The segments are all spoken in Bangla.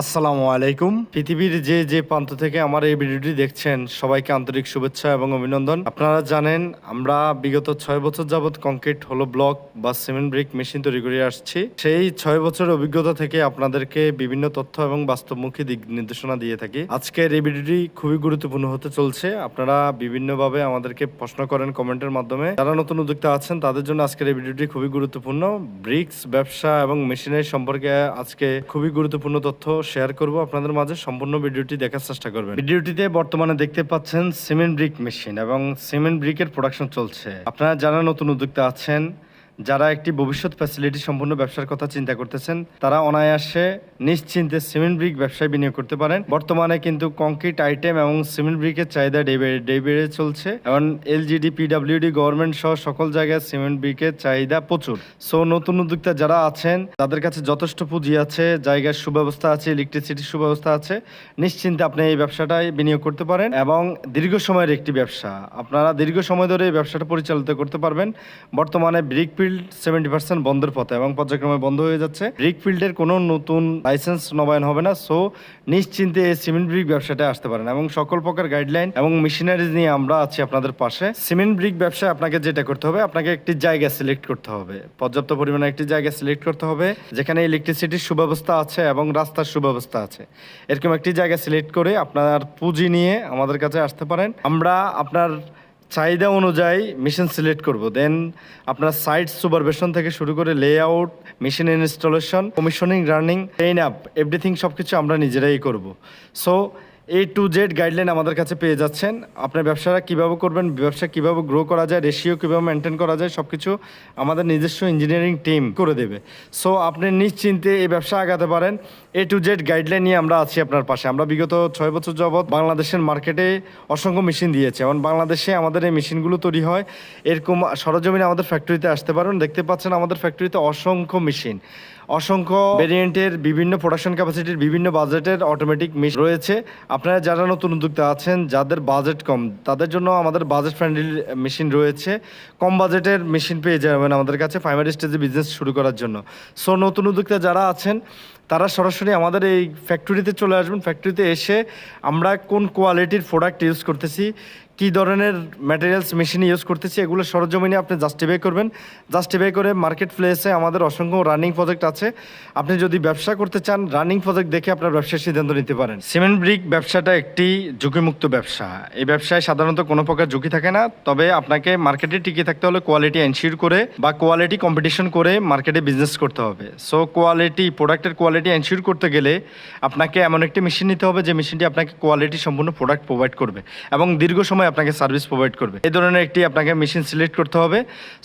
আসসালামু আলাইকুম। পৃথিবীর যে যে প্রান্ত থেকে আমার এই ভিডিওটি দেখছেন, সবাইকে আন্তরিক শুভেচ্ছা এবং অভিনন্দন। আপনারা জানেন, আমরা বিগত ছয় বছর যাবৎ কংক্রিট, হলো ব্লক বা সিমেন্ট ব্রিক মেশিন তৈরি করে আসছি। সেই ছয় বছরের অভিজ্ঞতা থেকে আপনাদেরকে বিভিন্ন তথ্য এবং বাস্তবমুখী দিক নির্দেশনা দিয়ে থাকি। আজকের এই ভিডিওটি খুবই গুরুত্বপূর্ণ হতে চলছে। আপনারা বিভিন্নভাবে আমাদেরকে প্রশ্ন করেন কমেন্টের মাধ্যমে। যারা নতুন উদ্যোক্তা আছেন, তাদের জন্য আজকের এই ভিডিওটি খুবই গুরুত্বপূর্ণ। ব্রিক্স, ব্যবসা এবং মেশিনের সম্পর্কে আজকে খুবই গুরুত্বপূর্ণ তথ্য শেয়ার করব। আপনাদের মাঝে সম্পূর্ণ ভিডিওটি দেখার চেষ্টা করবেন। ভিডিওটিতে বর্তমানে দেখতে পাচ্ছেন সিমেন্ট ব্রিক মেশিন এবং সিমেন্ট ব্রিকের প্রোডাকশন চলছে। আপনারা যারা নতুন উদ্যোক্তা আছেন যারা একটি ভবিষ্যৎ ফ্যাসিলিটি সম্পূর্ণ ব্যবসার কথা চিন্তা করতেছেন, তারা অনায়াসে নিশ্চিন্তে সিমেন্ট ব্রিক ব্যবসায় বিনিয়োগ করতে পারেন। বর্তমানে কিন্তু কংক্রিট আইটেম এবং সিমেন্ট ব্রিকের চাহিদা ডে ডে বেড়ে চলছে এবং এলজিডি পিডাব্লিউডি গভর্নমেন্ট সহ সকল জায়গায় সিমেন্ট ব্রিকের চাহিদা প্রচুর। সো নতুন উদ্যোক্তা যারা আছেন, তাদের কাছে যথেষ্ট পুঁজি আছে, জায়গার সুব্যবস্থা আছে ইলেকট্রিসিটির সুব্যবস্থা আছে। নিশ্চিন্তে আপনি এই ব্যবসাটায় বিনিয়োগ করতে পারেন এবং দীর্ঘ সময়ের একটি ব্যবসা। আপনারা দীর্ঘ সময় ধরে এই ব্যবসাটা পরিচালিত করতে পারবেন। বর্তমানে ব্রিক ফিল্ড সেভেন্টি পার্সেন্ট বন্ধের পথে এবং পর্যায়ক্রমে বন্ধ হয়ে যাচ্ছে। ব্রিক ফিল্ডের কোনো নতুন লাইসেন্স নবায়ন হবে না সো নিশ্চিন্তে এই সিমেন্ট ব্রিক ব্যবসাটা আসতে পারেন এবং সকল প্রকার গাইডলাইন এবং মেশিনারিজ নিয়ে আমরা আছি আপনাদের পাশে। সিমেন্ট ব্রিক ব্যবসায় আপনাকে যেটা করতে হবে, আপনাকে একটি জায়গা সিলেক্ট করতে হবে। পর্যাপ্ত পরিমাণে একটি জায়গা সিলেক্ট করতে হবে, যেখানে ইলেকট্রিসিটির সুব্যবস্থা আছে এবং রাস্তার সুব্যবস্থা আছে। এরকম একটি জায়গা সিলেক্ট করে আপনার পুঁজি নিয়ে আমাদের কাছে আসতে পারেন। আমরা আপনার চাহিদা অনুযায়ী মেশিন সিলেক্ট করব। দেন আপনার সাইট সুপারভেশন থেকে শুরু করে layout machine installation commissioning running train up everything সব কিছু আমরা নিজেরাই করব। So A to Z guideline আমাদের কাছে পেয়ে যাচ্ছেন। আপনার ব্যবসাটা কীভাবে করবেন, ব্যবসা কীভাবে গ্রো করা যায় রেশিও কীভাবে মেনটেন করা যায় সব কিছু আমাদের নিজস্ব ইঞ্জিনিয়ারিং টিম করে দেবে। সো আপনি নিশ্চিন্তে এই ব্যবসা আগাতে পারেন। এ টু জেড গাইডলাইন নিয়ে আমরা আছি আপনার পাশে। আমরা বিগত ছয় বছর যাবৎ বাংলাদেশের মার্কেটে অসংখ্য মেশিন দিয়েছে। এবং বাংলাদেশে আমাদের এই মেশিনগুলো তৈরি হয়। এরকম সরজমিনে আমাদের ফ্যাক্টরিতে আসতে পারেন। দেখতে পাচ্ছেন আমাদের ফ্যাক্টরিতে অসংখ্য মেশিন অসংখ্য ভেরিয়েন্টের বিভিন্ন প্রোডাকশন ক্যাপাসিটির বিভিন্ন বাজেটের অটোমেটিক মেশিন রয়েছে। আপনারা যারা নতুন উদ্যোক্তা আছেন, যাদের বাজেট কম, তাদের জন্য আমাদের বাজেট ফ্রেন্ডলি মেশিন রয়েছে। কম বাজেটের মেশিন পেয়ে যাবেন আমাদের কাছে প্রাইমারি স্টেজে বিজনেস শুরু করার জন্য। সো নতুন উদ্যোক্তা যারা আছেন, তারা সরাসরি আমাদের এই ফ্যাক্টরিতে চলে আসবেন। ফ্যাক্টরিতে এসে আমরা কোন কোয়ালিটির প্রোডাক্ট ইউজ করতেছি কী ধরনের ম্যাটেরিয়ালস মেশিন ইউজ করতেছি, এগুলো সরজমিনে আপনি জাস্টিফাই করবেন। জাস্টিফাই করে মার্কেট প্লেসে আমাদের অসংখ্য রানিং প্রজেক্ট আছে। আপনি যদি ব্যবসা করতে চান রানিং প্রজেক্ট দেখে আপনার ব্যবসার সিদ্ধান্ত নিতে পারেন। সিমেন্ট ব্রিক ব্যবসাটা একটি ঝুঁকিমুক্ত ব্যবসা। এই ব্যবসায় সাধারণত কোনো প্রকার ঝুঁকি থাকে না, তবে আপনাকে মার্কেটে টিকে থাকতে হলে কোয়ালিটি এনশিওর করে বা কোয়ালিটি কম্পিটিশন করে মার্কেটে বিজনেস করতে হবে। সো কোয়ালিটি প্রোডাক্টের কোয়ালিটি এনশিওর করতে গেলে আপনাকে এমন একটি মেশিন নিতে হবে, যে মেশিনটি আপনাকে কোয়ালিটি সম্পূর্ণ প্রোডাক্ট প্রোভাইড করবে। এবং দীর্ঘ সময় আপনাকে সার্ভিস প্রোভাইড করবে। এই ধরনের একটি আপনাকে মেশিন সিলেক্ট করতে হবে।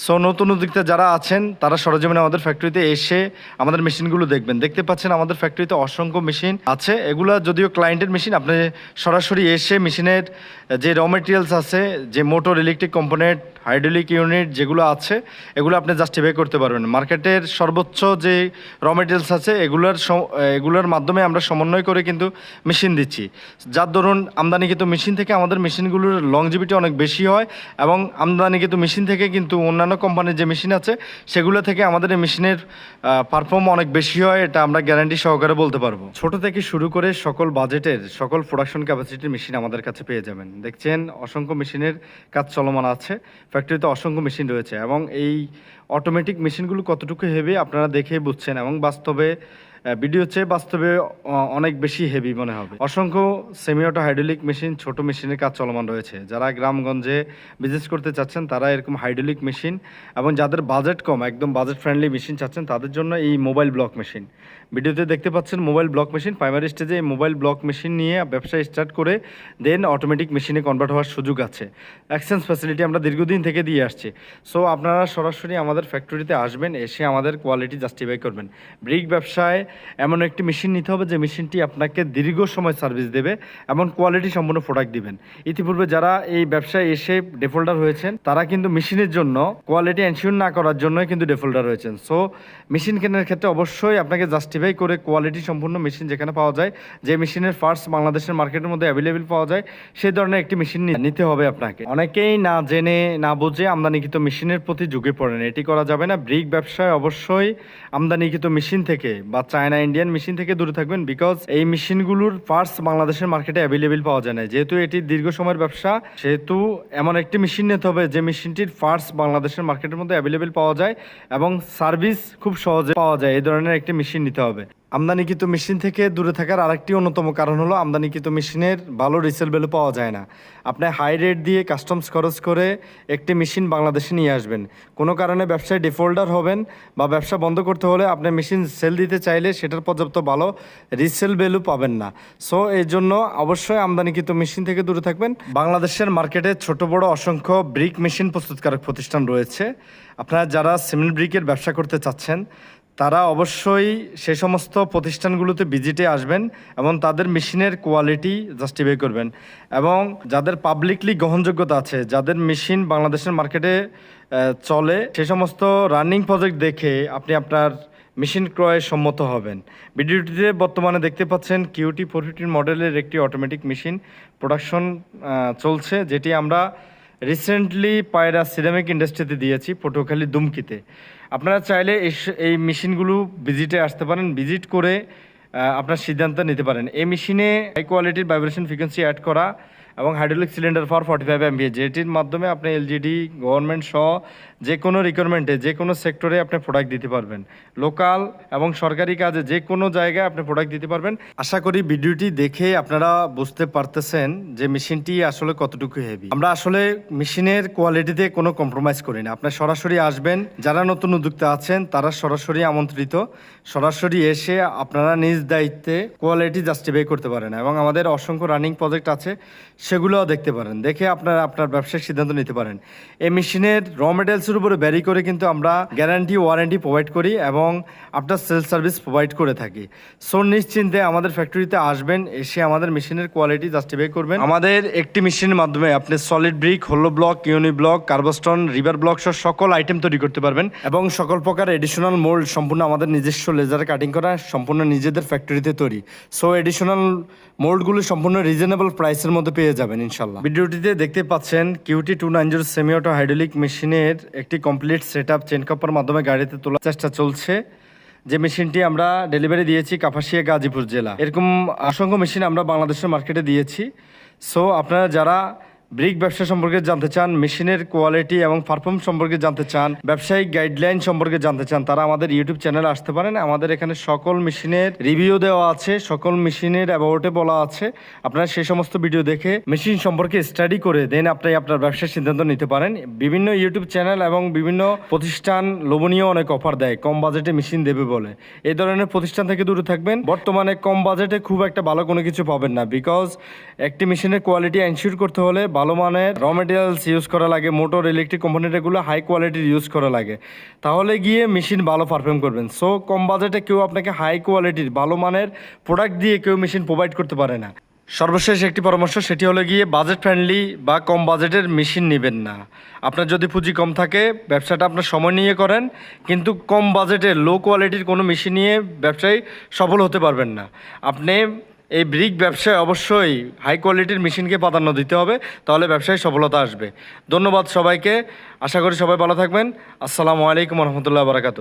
সো নতুন উদ্যোক্তা যারা আছেন, তারা সরজমিনে আমাদের ফ্যাক্টরিতে এসে আমাদের মেশিনগুলো দেখবেন। দেখতে পাচ্ছেন আমাদের ফ্যাক্টরিতে অসংখ্য মেশিন আছে। এগুলা যদিও ক্লায়েন্টের মেশিন, আপনি সরাসরি এসে মেশিনের যে র মেটেরিয়ালস আছে, যে motor electric component hydraulic unit যেগুলো আছে, এগুলো আপনি জাস্টিফাই করতে পারবেন। মার্কেটের সর্বোচ্চ যে র মেটেরিয়ালস আছে, এগুলোর এগুলোর মাধ্যমে আমরা সমন্বয় করে কিন্তু মেশিন দিচ্ছি। যার ধরুন আমদানিকৃত মেশিন থেকে আমাদের মেশিনগুলোর লংজিভিটি অনেক বেশি হয় এবং আমদানিকৃত মেশিন থেকে কিন্তু অন্যান্য কোম্পানির যে মেশিন আছে, সেগুলো থেকে আমাদের এই মেশিনের পারফর্ম অনেক বেশি হয়, এটা আমরা গ্যারান্টি সহকারে বলতে পারব। ছোট থেকে শুরু করে সকল বাজেটের সকল প্রোডাকশন ক্যাপাসিটির মেশিন আমাদের কাছে পেয়ে যাবেন। দেখছেন, অসংখ্য মেশিনের কাজ চলমান আছে। ফ্যাক্টরিতে অসংখ্য মেশিন রয়েছে এবং এই অটোমেটিক মেশিনগুলো কতটুকু হেভি আপনারা দেখেই বুঝছেন এবং বাস্তবে ভিডিও চেয়ে বাস্তবে অনেক বেশি হেভি মনে হবে। অসংখ্য সেমি অটো হাইড্রোলিক মেশিন ছোট মেশিনের কাজ চলমান রয়েছে। যারা গ্রামগঞ্জে বিজনেস করতে চাচ্ছেন, তারা এরকম হাইড্রোলিক মেশিন এবং যাদের বাজেট কম, একদম বাজেট ফ্রেন্ডলি মেশিন চাচ্ছেন, তাদের জন্য এই মোবাইল ব্লক মেশিন ভিডিওতে দেখতে পাচ্ছেন মোবাইল ব্লক মেশিন প্রাইমারি স্টেজে এই মোবাইল ব্লক মেশিন নিয়ে ব্যবসা স্টার্ট করে দেন অটোমেটিক মেশিনে কনভার্ট হওয়ার সুযোগ আছে। এক্সচেঞ্জ ফ্যাসিলিটি আমরা দীর্ঘদিন থেকে দিয়ে আসছি। সো আপনারা সরাসরি আমাদের ফ্যাক্টরিতে আসবেন, এসে আমাদের কোয়ালিটি জাস্টিফাই করবেন। ব্রিক ব্যবসায় এমন একটি মেশিন নিতে হবে যে মেশিনটি আপনাকে দীর্ঘ সময় সার্ভিস দেবে এমন কোয়ালিটি সম্পন্ন প্রোডাক্ট দিবেন। ইতিপূর্বে যারা এই ব্যবসায় এসে ডেফোল্ডার হয়েছেন, তারা কিন্তু মেশিনের জন্য কোয়ালিটি এনশিওর না করার জন্যই কিন্তু ডেফোল্ডার হয়েছেন সো মেশিন কেনার ক্ষেত্রে অবশ্যই আপনাকে জাস্টিফাই করে কোয়ালিটি সম্পূর্ণ মেশিন যেখানে পাওয়া যায়, যে মেশিনের ফার্স্ট বাংলাদেশের মার্কেটের মধ্যে অ্যাভেলেবেল পাওয়া যায় সেই ধরনের একটি মেশিন নিতে হবে আপনাকে। অনেকেই না জেনে, না বুঝে আমদানিকৃত মেশিনের প্রতি ঝুঁকে পড়েন। এটি করা যাবে না। ব্রিক ব্যবসায় অবশ্যই আমদানিকৃত মেশিন থেকে বা চায়না ইন্ডিয়ান মেশিন থেকে দূরে থাকবেন বিকজ এই মেশিনগুলোর পার্টস বাংলাদেশের মার্কেটে অ্যাভেলেবেল পাওয়া যায় না যেহেতু এটি দীর্ঘ সময়ের ব্যবসা, সেহেতু এমন একটি মেশিন নিতে হবে যে মেশিনটির পার্টস বাংলাদেশের মার্কেটের মধ্যে অ্যাভেলেবেল পাওয়া যায় এবং সার্ভিস খুব সহজে পাওয়া যায়। এই ধরনের একটি মেশিন নিতে হবে। আমদানিকৃত মেশিন থেকে দূরে থাকার আরেকটি অন্যতম কারণ হলো আমদানিকৃত মেশিনের ভালো রিসেল ভ্যালু পাওয়া যায় না। আপনি হাই রেট দিয়ে কাস্টমস খরচ করে একটি মেশিন বাংলাদেশে নিয়ে আসবেন। কোনো কারণে ব্যবসায় ডিফল্টার হবেন বা ব্যবসা বন্ধ করতে হলে আপনি মেশিন সেল দিতে চাইলে সেটার পর্যাপ্ত ভালো রিসেল ভ্যালু পাবেন না। সো এই জন্য অবশ্যই আমদানিকৃত মেশিন থেকে দূরে থাকবেন। বাংলাদেশের মার্কেটে ছোট, বড়, অসংখ্য ব্রিক মেশিন প্রস্তুতকারক প্রতিষ্ঠান রয়েছে। আপনারা যারা সিমেন্ট ব্রিকের ব্যবসা করতে চাচ্ছেন তারা অবশ্যই সে সমস্ত প্রতিষ্ঠানগুলোতে ভিজিটে আসবেন এবং তাদের মেশিনের কোয়ালিটি জাস্টিফাই করবেন। এবং যাদের পাবলিকলি গ্রহণযোগ্যতা আছে, যাদের মেশিন বাংলাদেশের মার্কেটে চলে, সে সমস্ত রানিং প্রজেক্ট দেখে আপনি আপনার মেশিন ক্রয়ে সম্মত হবেন। ভিডিওটিতে বর্তমানে দেখতে পাচ্ছেন কিউটি ফোর মডেলের একটি অটোমেটিক মেশিন প্রোডাকশন চলছে, যেটি আমরা রিসেন্টলি পায়রা সিরামিক ইন্ডাস্ট্রিতে দিয়েছি, পটুয়াখালী দুমকিতে। আপনারা চাইলে এই এই মেশিনগুলো ভিজিটে আসতে পারেন ভিজিট করে আপনার সিদ্ধান্ত নিতে পারেন। এই মেশিনে হাই কোয়ালিটির ভাইব্রেশন ফ্রিকোয়েন্সি অ্যাড করা এবং hydraulic cylinder for forty five MBA যেটির মাধ্যমে আপনি এলজিডি গভর্নমেন্ট সহ যে কোনো রিকোয়ারমেন্টে যে কোনো সেক্টরে আপনি প্রোডাক্ট দিতে পারবেন। লোকাল এবং সরকারি কাজে যে কোনো জায়গায় আপনি প্রোডাক্ট দিতে পারবেন। আশা করি ভিডিওটি দেখে আপনারা বুঝতে পারতেছেন যে মেশিনটি আসলে কতটুকু হেভি আমরা আসলে মেশিনের কোয়ালিটিতে কোনো কম্প্রোমাইজ করি না আপনার সরাসরি আসবেন, যারা নতুন উদ্যোক্তা আছেন, তারা সরাসরি আমন্ত্রিত। সরাসরি এসে আপনারা নিজ দায়িত্বে কোয়ালিটি জাস্টিফাই করতে পারেন। এবং আমাদের অসংখ্য রানিং প্রজেক্ট আছে সেগুলোও দেখতে পারেন। দেখে আপনারা আপনার ব্যবসায়িক সিদ্ধান্ত নিতে পারেন। এই মেশিনের র মেটেরিয়ালসের উপরে ব্যারি করে কিন্তু আমরা গ্যারান্টি ওয়ারেন্টি প্রোভাইড করি এবং আপনার সেল সার্ভিস প্রোভাইড করে থাকি। সো নিশ্চিন্তে আমাদের ফ্যাক্টরিতে আসবেন এসে আমাদের মেশিনের কোয়ালিটি জাস্টিফাই করবেন। আমাদের একটি মেশিনের মাধ্যমে আপনি solid brick hollow block uni block curbstone river block সহ সকল আইটেম তৈরি করতে পারবেন। এবং সকল প্রকার এডিশনাল মোল্ড সম্পূর্ণ আমাদের নিজস্ব লেজারে কাটিং করা সম্পূর্ণ নিজেদের ফ্যাক্টরিতে তৈরি। সো এডিশনাল মোল্ডগুলো সম্পূর্ণ রিজনেবল প্রাইসের মধ্যে পেয়ে যাবেন, ইনশাল্লাহ। ভিডিওটিতে দেখতে পাচ্ছেন QT two nine zero semi auto hydraulic মেশিনের একটি কমপ্লিট সেট আপ চেন কাপার মাধ্যমে গাড়িতে তোলার চেষ্টা চলছে। যে মেশিনটি আমরা ডেলিভারি দিয়েছি কাপাসিয়া গাজীপুর জেলা। এরকম অসংখ্য মেশিন আমরা বাংলাদেশের মার্কেটে দিয়েছি। সো আপনারা যারা ব্রিক ব্যবসা সম্পর্কে জানতে চান, মেশিনের কোয়ালিটি এবং পারফর্ম সম্পর্কে জানতে চান, ব্যবসায়িক গাইডলাইন সম্পর্কে জানতে চান, তারা আমাদের ইউটিউব চ্যানেলে আসতে পারেন। আমাদের এখানে সকল মেশিনের রিভিউ দেওয়া আছে, সকল মেশিনের অ্যাবাউটে বলা আছে। আপনারা সেই সমস্ত ভিডিও দেখে মেশিন সম্পর্কে স্টাডি করে দেন আপনি আপনার ব্যবসার সিদ্ধান্ত নিতে পারেন। বিভিন্ন ইউটিউব চ্যানেল এবং বিভিন্ন প্রতিষ্ঠান লোভনীয় অনেক অফার দেয়, কম বাজেটে মেশিন দেবে বলে। এই ধরনের প্রতিষ্ঠান থেকে দূরে থাকবেন। বর্তমানে কম বাজেটে খুব একটা ভালো কোনো কিছু পাবেন না বিকজ একটি মেশিনের কোয়ালিটি এনশিওর করতে হলে ভালো মানের র মেটেরিয়ালস ইউজ করা লাগে মোটর ইলেকট্রিক কোম্পানির এগুলো হাই কোয়ালিটির ইউজ করা লাগে। তাহলে গিয়ে মেশিন ভালো পারফর্ম করবেন। সো কম বাজেটে কেউ আপনাকে হাই কোয়ালিটির ভালো মানের প্রোডাক্ট দিয়ে কেউ মেশিন প্রোভাইড করতে পারে না। সর্বশেষ একটি পরামর্শ, সেটি হলো গিয়ে বাজেট ফ্রেন্ডলি বা কম বাজেটের মেশিন নেবেন না। আপনার যদি পুঁজি কম থাকে, ব্যবসাটা আপনার সময় নিয়ে করেন, কিন্তু কম বাজেটের লো কোয়ালিটির কোনো মেশিন নিয়ে ব্যবসায় সফল হতে পারবেন না। আপনি এই ব্রিক ব্যবসায় অবশ্যই হাই কোয়ালিটির মেশিনকে প্রাধান্য দিতে হবে, তাহলে ব্যবসায় সফলতা আসবে। ধন্যবাদ সবাইকে, আশা করি সবাই ভালো থাকবেন। আসসালামু আলাইকুম রহমতুল্লাহ বারাকাতু